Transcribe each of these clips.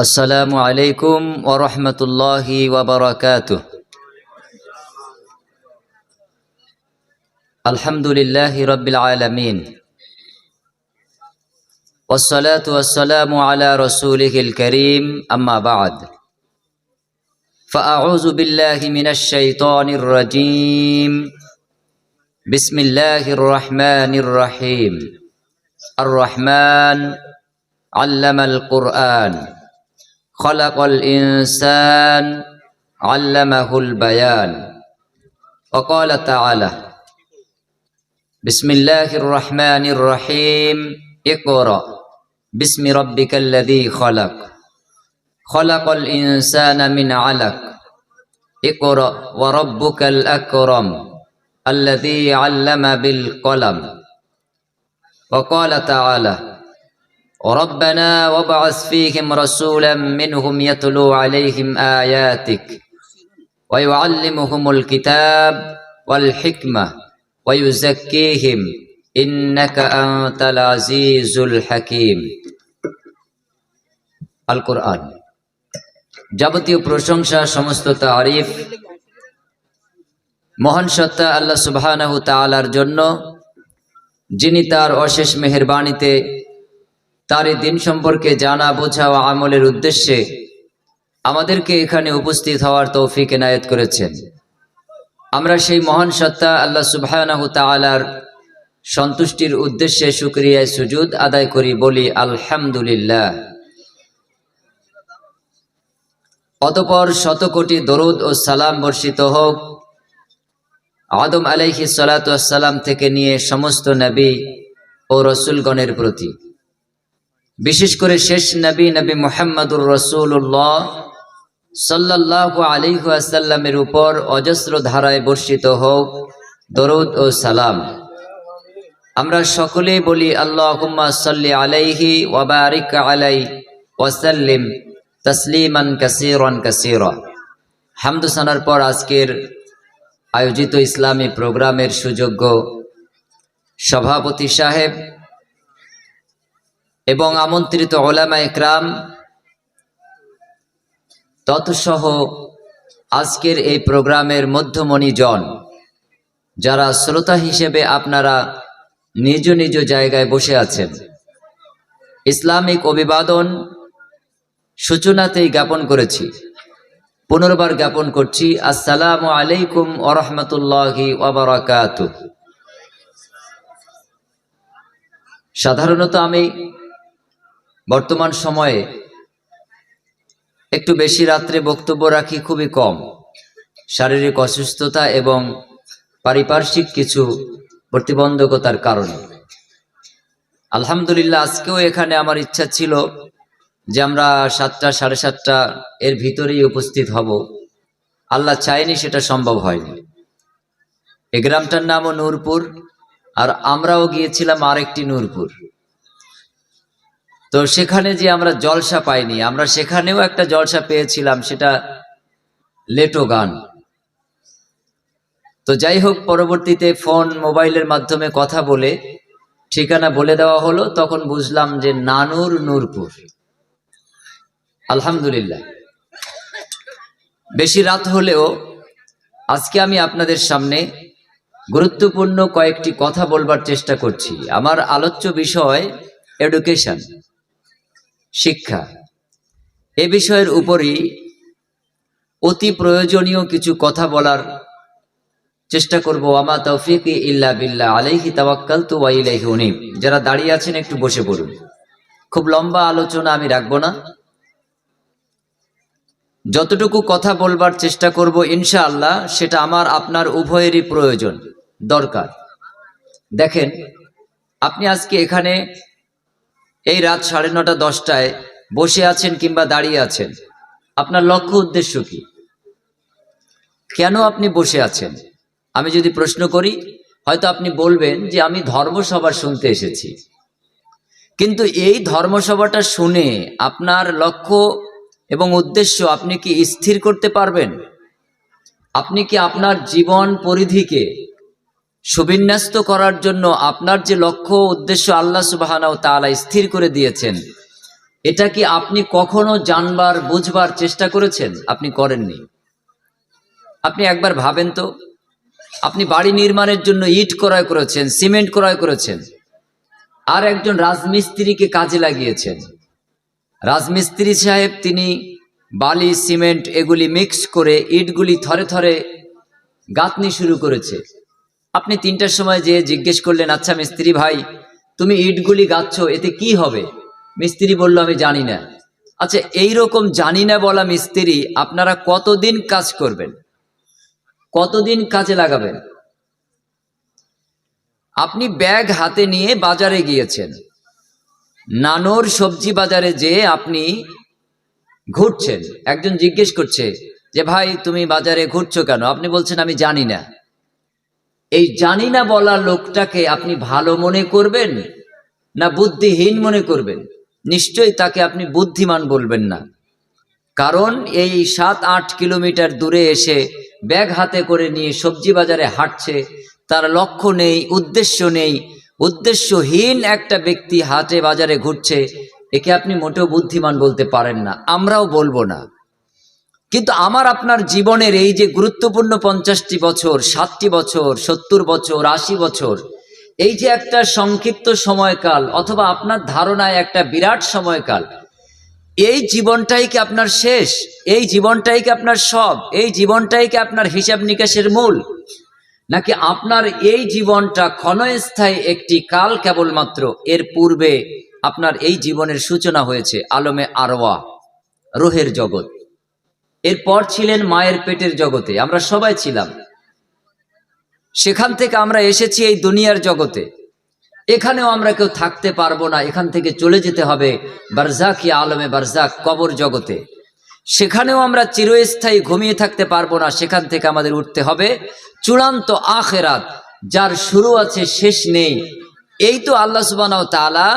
السلام عليكم ورحمة الله وبركاته. الحمد لله رب العالمين. والصلاة والسلام على رسوله الكريم أما بعد. فأعوذ بالله من الشيطان الرجيم. بسم الله الرحمن الرحيم. الرحمن علم القرآن. خلق الإنسان علمه البيان. وقال تعالى بسم الله الرحمن الرحيم. اقرأ باسم ربك الذي خلق خلق الإنسان من علق. اقرأ وربك الأكرم الذي علم بالقلم وقال تعالى ربنا وابعث فيهم رسولا منهم يتلو عليهم آياتك ويعلمهم الكتاب والحكمة ويزكيهم إنك أنت العزيز الحكيم আল কোরআন যাবতীয় প্রশংসা সমস্ত তারিফ মহান সত্তা আল্লাহ সুবহানাহু তাআলার জন্য যিনি তার অশেষ মেহেরবাণীতে তার এই দিন সম্পর্কে জানা, বোঝা ও আমলের উদ্দেশ্যে আমাদেরকে এখানে উপস্থিত হওয়ার তৌফিক এনায়েত করেছেন। আমরা সেই মহান সত্তা আল্লাহ সুবহানাহু তাআলার সন্তুষ্টির উদ্দেশ্যে শুক্রিয়ায় সুজুদ আদায় করি, বলি আলহামদুলিল্লাহ। অতপর শত কোটি দরুদ ও সালাম বর্ষিত হোক, আদম আলাইহি সালাতাম থেকে নিয়ে সমস্ত নবী ও রসুলগণের প্রতি। বিশেষ করে শেষ নবী নবী মোহাম্মদুর রসুল্লাহ সাল্লাহ আলিহাসাল্লামের উপর অজস্র ধারায় বর্ষিত হোক। দরুদ ও সালাম। আমরা সকলেই বলি আল্লাহ সাল্লি আলাইহি ওয়াবারিক আলাই ওয়াসাল্লিম তসলিমান কাসিরন কাসির। হামদুসানার পর আজকের আয়োজিত ইসলামী প্রোগ্রামের সুযোগ্য সভাপতি সাহেব এবং আমন্ত্রিত ওলামা একরাম, তৎসহ আজকের এই প্রোগ্রামের মধ্যমণি জন, যারা শ্রোতা হিসেবে আপনারা নিজ নিজ জায়গায় বসে আছেন। ইসলামিক অভিবাদন সূচনাতেই জ্ঞাপন করেছি, পুনর্বার জ্ঞাপন করছি। আসসালামু আলাইকুম ওরহমতুল্লাহি সাধারণত আমি বর্তমান সময়ে একটু বেশি রাত্রে বক্তব্য রাখি খুবই কম। শারীরিক অসুস্থতা এবং পারিপার্শ্বিক কিছু প্রতিবন্ধকতার কারণে। আলহামদুলিল্লাহ, আজকেও এখানে আমার ইচ্ছা ছিল যে আমরা সাতটা, সাড়ে সাতটা এর ভিতরেই উপস্থিত হব। আল্লাহ চায়নি সেটা সম্ভব হয়নি। এ গ্রামটার নামও নূরপুর, আর আমরাও গিয়েছিলাম আরেকটি নূরপুর। তো সেখানে যে আমরা জলসা পাইনি, আমরা সেখানেও একটা জলসা পেয়েছিলাম, সেটা লেটো গান। তো যাই হোক, পরবর্তীতে ফোন মোবাইলের মাধ্যমে কথা বলে ঠিকানা বলে দেওয়া হলো, তখন বুঝলাম যে নানুর নূরপুর। আলহামদুলিল্লাহ। বেশি রাত হলেও আজকে আমি আপনাদের সামনে গুরুত্বপূর্ণ কয়েকটি কথা বলবার চেষ্টা করছি। আমার আলোচ্য বিষয় এডুকেশন শিক্ষা। এ বিষয়ের উপরই অতি প্রয়োজনীয় কিছু কথা বলার চেষ্টা করব। আমা তৌফিক ইল্লা বিল্লাহ আলাইহি তাওয়াক্কাল তু ওয়াইলাইহি উনিব। যারা দাঁড়িয়ে আছেন, একটু বসে পড়ুন। খুব লম্বা আলোচনা আমি রাখব না। যতটুকু কথা বলবার চেষ্টা করব ইনশাআল্লাহ, সেটা আমার, আপনার উভয়েরই প্রয়োজন, দরকার। দেখেন, আপনি আজকে এখানে এই রাত সাড়ে নটা দশটায় বসে আছেন কিংবা দাঁড়িয়ে আছেন, আপনার লক্ষ্য উদ্দেশ্য কি? কেন আপনি বসে আছেন? আমি যদি প্রশ্ন করি, হয়তো আপনি বলবেন যে আমি ধর্মসভা শুনতে এসেছি। কিন্তু এই ধর্মসভাটা শুনে আপনার লক্ষ্য এবং উদ্দেশ্য আপনি কি স্থির করতে পারবেন? আপনি কি আপনার জীবন পরিধিকে সুবিন্যস্ত করার জন্য আপনার যে লক্ষ্য উদ্দেশ্য আল্লাহ সুবাহানাও তাআলা স্থির করে দিয়েছেন, এটা কি আপনি কখনো জানবার, বুঝবার চেষ্টা করেছেন? আপনি করেননি। আপনি একবার ভাবেন তো, আপনি বাড়ি নির্মাণের জন্য ইট ক্রয় করেছেন, সিমেন্ট ক্রয় করেছেন, আর একজন রাজমিস্ত্রিকে কাজে লাগিয়েছেন। রাজমিস্ত্রি সাহেব তিনি বালি, সিমেন্ট এগুলি মিক্স করে ইটগুলি থরে থরে গাঁথনি শুরু করেছে। আপনি তিনটার সময় যেয়ে জিজ্ঞেস করলেন আচ্ছা মিস্ত্রি ভাই, তুমি ইটগুলি গাচ্ছ এতে কি হবে? মিস্ত্রি বলল, আমি জানি না। আচ্ছা এই রকম জানি না বলা মিস্ত্রি আপনারা কতদিন কাজ করবেন? কতদিন কাজে লাগাবেন? আপনি ব্যাগ হাতে নিয়ে বাজারে গিয়েছেন। নানোর সবজি বাজারে যেয়ে আপনি ঘুরছেন। একজন জিজ্ঞেস করছে যে, ভাই, তুমি বাজারে ঘুরছো কেন? আপনি বলছেন, আমি জানি না। এই জানি না বলা লোকটাকে আপনি ভালো মনে করবেন না বুদ্ধিহীন মনে করবেন। নিশ্চয়ই তাকে আপনি বুদ্ধিমান বলবেন না। কারণ এই সাত আট কিলোমিটার দূরে এসে ব্যাগ হাতে করে নিয়ে সবজি বাজারে হাঁটছে, তার লক্ষ্য নেই, উদ্দেশ্য নেই। উদ্দেশ্যহীন একটা ব্যক্তি হাটে বাজারে ঘুরছে, একে আপনি মোটেও বুদ্ধিমান বলতে পারেন না। আমরাও বলব না। কিন্তু আমার আপনার জীবনের এই যে গুরুত্বপূর্ণ পঞ্চাশটি বছর ষাটটি বছর, সত্তর বছর, আশি বছর, এই যে একটা সংক্ষিপ্ত সময়কাল অথবা আপনার ধারণায় একটা বিরাট সময়কাল, এই জীবনটাই কি আপনার শেষ? এই জীবনটাই কি আপনার সব? এই জীবনটাই কি আপনার হিসাব নিকাশের মূল? নাকি আপনার এই জীবনটা ক্ষণস্থায়ী একটি কাল কেবলমাত্র এর পূর্বে আপনার এই জীবনের সূচনা হয়েছে আলমে আরওয়া, রোহের জগৎ? এরপর ছিলেন মায়ের পেটের জগতে, আমরা সবাই ছিলাম। সেখান থেকে আমরা এসেছি এই দুনিয়ার জগতে। এখানেও আমরা কেউ থাকতে পারব না, এখান থেকে চলে যেতে হবে বারজাকি আলমে বারজাক কবর জগতে। সেখানেও আমরা চিরস্থায়ী ঘুমিয়ে থাকতে পারব না, সেখান থেকে আমাদের উঠতে হবে চূড়ান্ত আখেরাত, যার শুরু আছে, শেষ নেই। এই তো আল্লাহ সুবানাও তালা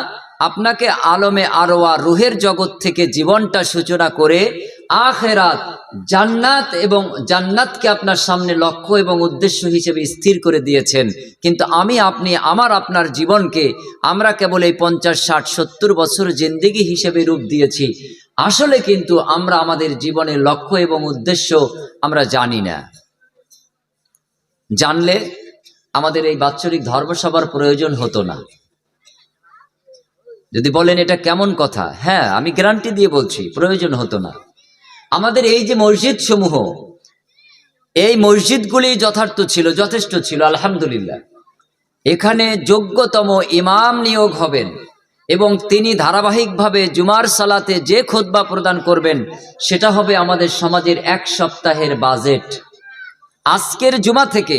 আপনাকে আলমে আরোয়া রুহের জগৎ থেকে জীবনটা সূচনা করে আখেরাত জান্নাত এবং জান্নাতকে আপনার সামনে লক্ষ্য এবং উদ্দেশ্য হিসেবে স্থির করে দিয়েছেন। কিন্তু আমি, আপনি, আমার, আপনার জীবনকে আমরা কেবল এই পঞ্চাশ, ষাট, সত্তর বছর জিন্দিগি হিসেবে রূপ দিয়েছি। আসলে কিন্তু আমরা আমাদের জীবনের লক্ষ্য এবং উদ্দেশ্য আমরা জানি না। জানলে আমাদের এই বাৎসরিক ধর্মসভার প্রয়োজন হতো না। যদি বলেন এটা কেমন কথা? হ্যাঁ আমি গ্যারান্টি দিয়ে বলছি, প্রয়োজন হতো না। আমাদের এই যে মসজিদ সমূহ এই মসজিদগুলি যথার্থ ছিল, যথেষ্ট ছিল, আলহামদুলিল্লাহ। এখানে যোগ্যতম ইমাম নিয়োগ হবেন এবং তিনি ধারাবাহিকভাবে জুমার সালাতে যে খোদবা প্রদান করবেন, সেটা হবে আমাদের সমাজের এক সপ্তাহের বাজেট আজকের জুমা থেকে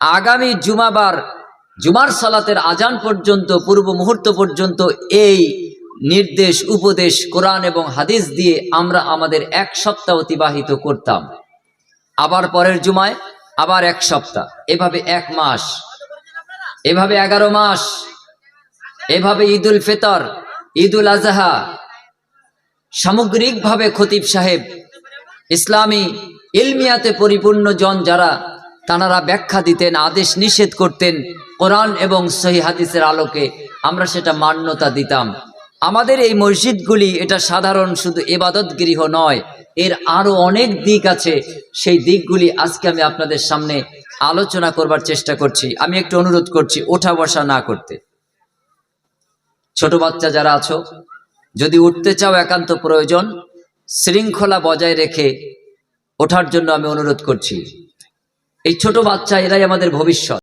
আগামী জুমাবার জুমার সালাতের আজান পর্যন্ত, পূর্ব মুহূর্ত পর্যন্ত এই নির্দেশ, উপদেশ, কোরআন এবং হাদিস দিয়ে আমরা আমাদের এক সপ্তাহ অতিবাহিত করতাম। আবার পরের জুমায় আবার এক সপ্তাহ। এভাবে এক মাস। এভাবে এগারো মাস। এভাবে ঈদুল ফিতর, ঈদুল আজহা। সামগ্রিকভাবে খতিব সাহেব, ইসলামী ইলমিয়াতে পরিপূর্ণ জন যারা তানারা ব্যাখ্যা দিতেন, আদেশ নিষেধ করতেন কোরআন এবং সহি হাদিসের আলোকে। আমরা সেটা মান্যতা দিতাম। আমাদের এই মসজিদগুলি এটা সাধারণ শুধু এবাদত গৃহ নয়, এর আরও অনেক দিক আছে। সেই দিকগুলি আজকে আমি আপনাদের সামনে আলোচনা করবার চেষ্টা করছি। আমি একটু অনুরোধ করছি, ওঠা বসা না করতে। ছোট বাচ্চা যারা আছো, যদি উঠতে চাও একান্ত প্রয়োজন, শৃঙ্খলা বজায় রেখে ওঠার জন্য আমি অনুরোধ করছি। এই ছোট বাচ্চা এরাই আমাদের ভবিষ্যৎ।